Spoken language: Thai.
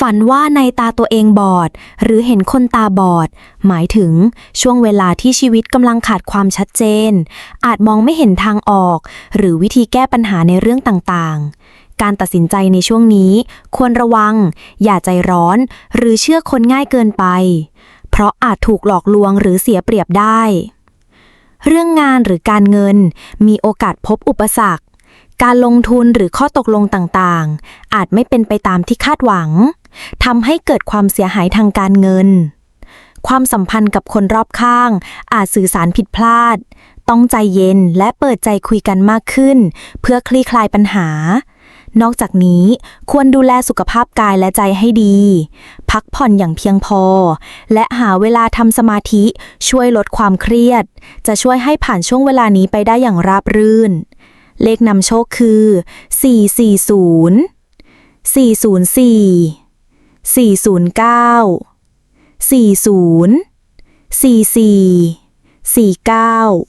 ฝันว่าในตาตัวเองบอด หรือเห็นคนตาบอด หมายถึงช่วงเวลาที่ชีวิตกำลังขาดความชัดเจน อาจมองไม่เห็นทางออก หรือวิธีแก้ปัญหาในเรื่องต่างๆ การตัดสินใจในช่วงนี้ ควรระวัง อย่าใจร้อน หรือเชื่อคนง่ายเกินไป เพราะอาจถูกหลอกลวงหรือเสียเปรียบได้เรื่องงานหรือการเงินมีโอกาสพบอุปสรรค การลงทุนหรือข้อตกลงต่างๆ อาจไม่เป็นไปตามที่คาดหวังทำให้เกิดความเสียหายทางการเงิน ความสัมพันธ์กับคนรอบข้าง อาจสื่อสารผิดพลาด ต้องใจเย็นและเปิดใจคุยกันมากขึ้น เพื่อคลี่คลายปัญหา นอกจากนี้ควรดูแลสุขภาพกายและใจให้ดี พักผ่อนอย่างเพียงพอ และหาเวลาทำสมาธิช่วยลดความเครียด จะช่วยให้ผ่านช่วงเวลานี้ไปได้อย่างราบรื่น เลขนำโชคคือ 440 404 409 40 44 49